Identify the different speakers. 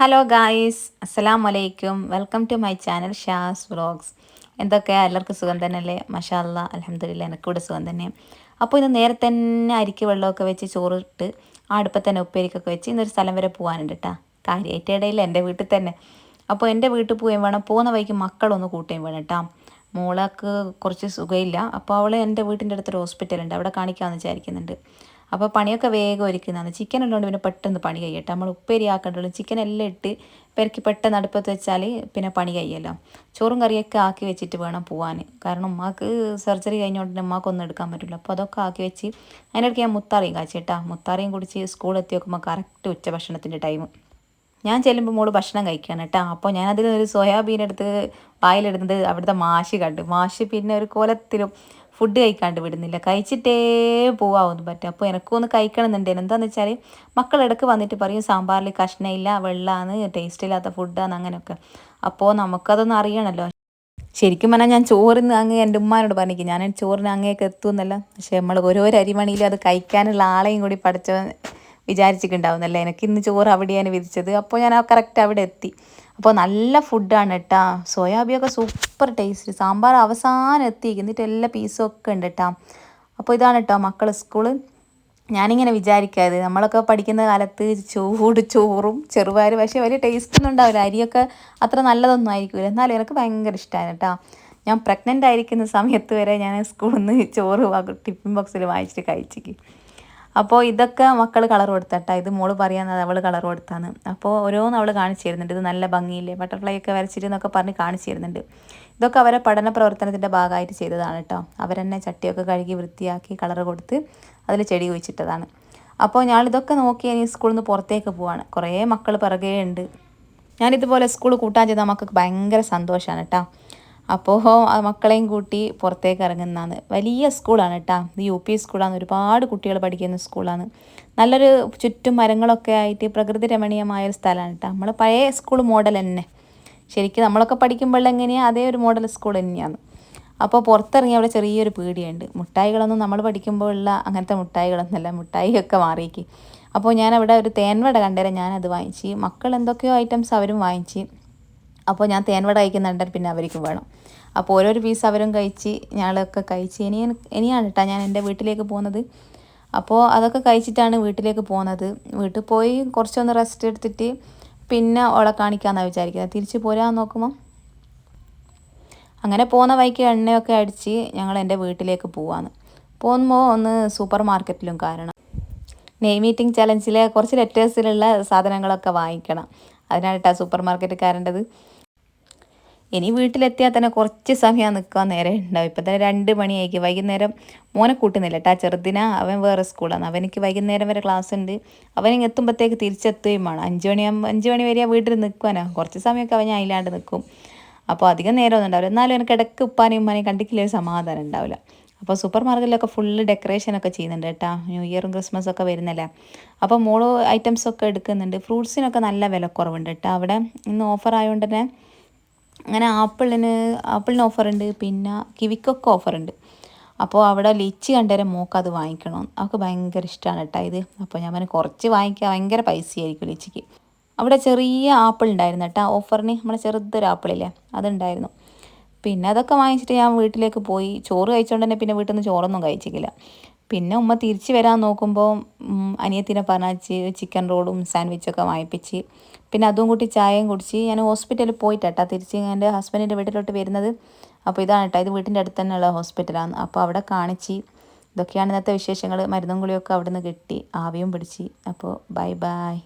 Speaker 1: Hello guys അസ്സലാം വലൈക്കും welcome to my channel Shaz vlogs എന്തൊക്കെയാണ് എല്ലാവർക്കും സുഖം തന്നെയല്ലേ? മഷാല്ല അലഹമ്മദില്ല എനിക്കൂടെ സുഖം തന്നെ. അപ്പോൾ ഇന്ന് നേരെ തന്നെ അരിക്ക് വെള്ളമൊക്കെ വെച്ച് ചോറിട്ട് അടുപ്പത്ത് തന്നെ ഉപ്പേരിക്കൊക്കെ വെച്ച് ഇന്നൊരു സ്ഥലം വരെ പോകാനുണ്ട് കേട്ടോ കാര്യമായിട്ട് ഇടയില്ല എന്റെ വീട്ടിൽ തന്നെ. അപ്പോൾ എന്റെ വീട്ടിൽ പോവുകയും വേണം. പോകുന്ന വഴിക്ക് മക്കളൊന്ന് കൂട്ടുകയും വേണം കേട്ടോ മോളക്ക് കുറച്ച് സുഖമില്ല അപ്പോൾ അവൾ എന്റെ വീട്ടിന്റെ അടുത്തൊരു ഹോസ്പിറ്റലുണ്ട്. അവിടെ കാണിക്കാമെന്ന് വിചാരിക്കുന്നുണ്ട്. അപ്പോൾ പണിയൊക്കെ വേഗം ഒരുക്കുന്നതാണ് ചിക്കൻ ഉള്ളതുകൊണ്ട് പിന്നെ പെട്ടെന്ന് പണി കഴിയട്ടെ. നമ്മൾ ഉപ്പേരി ആക്കേണ്ടുള്ളൂ ചിക്കൻ എല്ലാം ഇട്ട് പെരക്കി പെട്ടെന്ന് അടുപ്പത്ത് വെച്ചാൽ പിന്നെ പണി കഴിയല്ലോ. ചോറും കറിയൊക്കെ ആക്കി വെച്ചിട്ട് വേണം പോകാൻ കാരണം ഉമ്മാക്ക് സർജറി കഴിഞ്ഞുകൊണ്ട് ഉമ്മാക്കൊന്നും എടുക്കാൻ പറ്റില്ല അപ്പോൾ അതൊക്കെ ആക്കി വെച്ച് അതിനിടയ്ക്ക് ഞാൻ മുത്താറിയും കാച്ചിട്ടാ. മുത്താറിയും കുടിച്ച് സ്കൂളെത്തി നോക്കുമ്പോൾ കറക്റ്റ് ഉച്ച ഭക്ഷണത്തിന്റെ ടൈം. ഞാൻ ചെല്ലുമ്പോൾ മോൾ ഭക്ഷണം കഴിക്കുകയാണ് കേട്ടോ അപ്പോൾ ഞാനതിൽ ഒരു സോയാബീൻ എടുത്ത് വായിലെടുത്തത് അവിടുത്തെ മാഷി കണ്ടു. മാഷി പിന്നെ ഒരു കോലത്തിലും ഫുഡ് കഴിക്കാണ്ട് വിടുന്നില്ല. കഴിച്ചിട്ടേ പോവാമെന്ന് പറ്റും അപ്പോൾ എനക്കൊന്ന് കഴിക്കണമെന്നുണ്ട്. എന്താണെന്ന് വെച്ചാൽ മക്കൾ ഇടയ്ക്ക് വന്നിട്ട് പറയും സാമ്പാറിൽ കഷ്ണമില്ല വെള്ളമാണ് ടേസ്റ്റ് ഇല്ലാത്ത ഫുഡാണ് അങ്ങനെയൊക്കെ. അപ്പോൾ നമുക്കതൊന്നും അറിയണമല്ലോ ശരിക്കും പറഞ്ഞാൽ ഞാൻ ചോറിന് അങ്ങ് എന്റെ ഉമ്മാനോട് പറഞ്ഞിരിക്കും. ഞാൻ ചോറിന് അങ്ങേക്ക് എത്തുമെന്നല്ല. പക്ഷേ നമ്മൾ ഓരോ അരിമണിയിലും അത് കഴിക്കാനുള്ള ആളെയും കൂടി പഠിച്ച വിചാരിച്ചിട്ടുണ്ടാവുന്നല്ലേ? എനിക്ക് ഇന്ന് ചോറ് അവിടെയാണ് വിധിച്ചത്. അപ്പോൾ ഞാൻ ആ കറക്റ്റ് അവിടെ എത്തി. അപ്പോൾ നല്ല ഫുഡാണ് കേട്ടോ സോയാബിയൊക്കെ സൂപ്പർ ടേസ്റ്റ് സാമ്പാർ അവസാനം എത്തി. എന്നിട്ട് എല്ലാ പീസും ഒക്കെ ഉണ്ട് കേട്ടോ അപ്പോൾ ഇതാണ് കേട്ടോ മക്കൾ സ്കൂൾ ഞാനിങ്ങനെ വിചാരിക്കാതെ നമ്മളൊക്കെ പഠിക്കുന്ന കാലത്ത് ചൂട് ചോറും ചെറുപയർ പക്ഷേ വലിയ ടേസ്റ്റ് ഒന്നും ഉണ്ടാവില്ല. അരിയൊക്കെ അത്ര നല്ലതൊന്നും ആയിരിക്കില്ല എന്നാലും എനിക്ക് ഭയങ്കര ഇഷ്ടമാണ് കേട്ടോ ഞാൻ പ്രഗ്നന്റ് ആയിരിക്കുന്ന സമയത്ത് വരെ ഞാൻ സ്കൂളിൽ നിന്ന് ചോറ് ടിഫിൻ ബോക്സിൽ വാങ്ങിച്ചിട്ട് കഴിച്ചിക്ക്. അപ്പോൾ ഇതൊക്കെ മക്കൾ കളർ കൊടുത്തട്ടാ. ഇത് മോൾ പറയാന്നത് അവൾ കളർ കൊടുത്താണ് അപ്പോൾ ഓരോന്ന് അവൾ കാണിച്ചു തരുന്നുണ്ട് ഇത് നല്ല ഭംഗിയില്ലേ? ബട്ടർഫ്ലൈ ഒക്കെ വരച്ചിട്ട് പറഞ്ഞ് കാണിച്ചു തരുന്നുണ്ട് ഇതൊക്കെ അവരെ പഠന പ്രവർത്തനത്തിന്റെ ഭാഗമായിട്ട് ചെയ്തതാണ് കേട്ടോ. അവരെന്നെ ചട്ടിയൊക്കെ കഴുകി വൃത്തിയാക്കി കളർ കൊടുത്ത് അതിൽ ചെടി കുഴിച്ചിട്ടതാണ്. അപ്പോൾ ഞാനിതൊക്കെ നോക്കി ഇനി സ്കൂളിൽ നിന്ന് പുറത്തേക്ക് പോവാണ്. കുറേ മക്കൾ പിറകേ ഉണ്ട്. ഞാനിതുപോലെ സ്കൂൾ കൂട്ടാൻ ചെയ്താൽ മക്കൾക്ക് ഭയങ്കര സന്തോഷമാണ് കേട്ടോ. അപ്പോൾ മക്കളെയും കൂട്ടി പുറത്തേക്ക് ഇറങ്ങുന്നതാണ്. വലിയ സ്കൂളാണ് കേട്ടോ. ഇത് യു പി സ്കൂളാണ്. ഒരുപാട് കുട്ടികൾ പഠിക്കുന്ന സ്കൂളാണ്. നല്ലൊരു ചുറ്റും മരങ്ങളൊക്കെ ആയിട്ട് പ്രകൃതി രമണീയമായ ഒരു സ്ഥലമാണ് കേട്ടോ. നമ്മൾ പഴയ സ്കൂൾ മോഡൽ തന്നെ. ശരിക്കും നമ്മളൊക്കെ പഠിക്കുമ്പോൾ എങ്ങനെയാണ് അതേ ഒരു മോഡൽ സ്കൂൾ തന്നെയാണ്. അപ്പോൾ പുറത്തിറങ്ങി അവിടെ ചെറിയൊരു പേടിയുണ്ട്. മുട്ടായികളൊന്നും നമ്മൾ പഠിക്കുമ്പോൾ ഉള്ള അങ്ങനത്തെ മുട്ടായികളൊന്നുമല്ല. മുട്ടായിയൊക്കെ മാറിയേക്ക്. അപ്പോൾ ഞാൻ അവിടെ ഒരു തേൻവട കണ്ടേരം. ഞാനത് വാങ്ങിച്ച്. മക്കൾ എന്തൊക്കെയോ ഐറ്റംസ് അവരും വാങ്ങിച്ച്. അപ്പോൾ ഞാൻ തേൻവട കഴിക്കുന്നുണ്ട് പിന്നെ അവർക്കും വേണം. അപ്പോൾ ഓരോരോ പീസ് അവരും കഴിച്ച് ഞങ്ങളൊക്കെ കഴിച്ച്. ഇനി ഇനിയാണ് കേട്ടോ ഞാൻ എന്റെ വീട്ടിലേക്ക് പോകുന്നത്. അപ്പോൾ അതൊക്കെ കഴിച്ചിട്ടാണ് വീട്ടിലേക്ക് പോകുന്നത്. വീട്ടിൽ പോയി കുറച്ചൊന്ന് റെസ്റ്റ് എടുത്തിട്ട് പിന്നെ ഓളെ കാണിക്കാമെന്നാണ് വിചാരിക്കുന്നത് തിരിച്ച് പോരാന്ന് നോക്കുമ്പോൾ അങ്ങനെ പോകുന്ന വഴിക്ക് എണ്ണയൊക്കെ അടിച്ച് ഞങ്ങൾ എന്റെ വീട്ടിലേക്ക് പോവാന്ന്. പോകുമ്പോൾ ഒന്ന് സൂപ്പർ മാർക്കറ്റിലും കാരണം നെയ് മീറ്റിംഗ് ചലഞ്ചിലെ കുറച്ച് ലെറ്റേഴ്സിലുള്ള സാധനങ്ങളൊക്കെ വാങ്ങിക്കണം. അതിനായിട്ടാണ് സൂപ്പർ മാർക്കറ്റ് കയറേണ്ടത് ഇനി വീട്ടിലെത്തിയാൽ തന്നെ കുറച്ച് സമയം നിൽക്കാൻ നേരെ ഉണ്ടാവും. ഇപ്പം തന്നെ രണ്ട് മണിയായിക്ക് വൈകുന്നേരം മോനെ കൂട്ടുന്നില്ല കേട്ടോ ചെറുതിനാ അവൻ വേറെ സ്കൂളാണ്. അവനിക്ക് വൈകുന്നേരം വരെ ക്ലാസ് ഉണ്ട്. അവൻ എത്തുമ്പോഴത്തേക്ക് തിരിച്ചെത്തുകയും വേണം. അഞ്ച് മണിയാകുമ്പോൾ അഞ്ച് മണി വരെ വീട്ടിൽ നിൽക്കുവാനോ കുറച്ച് സമയമൊക്കെ അവൻ അതിലാണ്ട് നിൽക്കും അപ്പോൾ അധികം നേരമൊന്നും ഉണ്ടാവില്ല. എന്നാലും എനിക്ക് ഇടയ്ക്ക് ഉപ്പാനെയും ഉമ്മാനെയും കണ്ടിക്കില്ല ഒരു സമാധാനം ഉണ്ടാവില്ല. അപ്പോൾ സൂപ്പർ മാർക്കറ്റിലൊക്കെ ഫുള്ള് ഡെക്കറേഷനൊക്കെ ചെയ്യുന്നുണ്ട് കേട്ടോ ന്യൂ ഇയറും ക്രിസ്മസും ഒക്കെ വരുന്നല്ലേ. അപ്പോൾ മോളോ ഐറ്റംസൊക്കെ എടുക്കുന്നുണ്ട്. ഫ്രൂട്ട്സിനൊക്കെ നല്ല വിലക്കുറവുണ്ട് കേട്ടോ അവിടെ ഇന്ന് ഓഫർ ആയതുകൊണ്ട് തന്നെ അങ്ങനെ ആപ്പിളിന് ആപ്പിളിന് ഓഫറുണ്ട് പിന്നെ കിവിക്കൊക്കെ ഓഫറുണ്ട്. അപ്പോൾ അവിടെ ലിച്ചി കണ്ടേരം മോക്ക് അത് വാങ്ങിക്കണം. അവൾക്ക് ഭയങ്കര ഇഷ്ടമാണ് കേട്ടോ ഇത്. അപ്പോൾ ഞാൻ പറഞ്ഞു കുറച്ച് വാങ്ങിക്കുക ഭയങ്കര പൈസയായിരിക്കും ലിച്ചിക്ക്. അവിടെ ചെറിയ ആപ്പിൾ ഉണ്ടായിരുന്നു കേട്ടോ ഓഫറിന്. നമ്മളെ ചെറുതൊരു ആപ്പിളില്ലേ അതുണ്ടായിരുന്നു. പിന്നെ അതൊക്കെ വാങ്ങിച്ചിട്ട് ഞാൻ വീട്ടിലേക്ക് പോയി. ചോറ് കഴിച്ചോണ്ട് തന്നെ പിന്നെ വീട്ടിൽ നിന്ന് ചോറൊന്നും കഴിച്ചിട്ടില്ല പിന്നെ ഉമ്മ തിരിച്ചു വരാൻ നോക്കുമ്പോൾ അനിയത്തിനെ പറഞ്ഞാച്ച് ചിക്കൻ റോളും സാൻഡ്വിച്ചൊക്കെ വാങ്ങിപ്പിച്ച്. പിന്നെ അതും കൂട്ടി ചായയും കുടിച്ച് ഞാൻ ഹോസ്പിറ്റലിൽ പോയിട്ടാട്ടാ തിരിച്ച് എന്റെ ഹസ്ബൻഡിന്റെ വീട്ടിലോട്ട് വരുന്നത്. അപ്പോൾ ഇതാണ് കേട്ടോ ഇത് വീട്ടിന്റെ അടുത്ത് തന്നെയുള്ള ഹോസ്പിറ്റലാണ് അപ്പോൾ അവിടെ കാണിച്ച് ഇതൊക്കെയാണ് ഇന്നത്തെ വിശേഷങ്ങൾ. മരുന്നും ഗുളിയൊക്കെ അവിടെ നിന്ന് കിട്ടി. ആവിയും പിടിച്ച്. അപ്പോൾ ബൈ ബൈ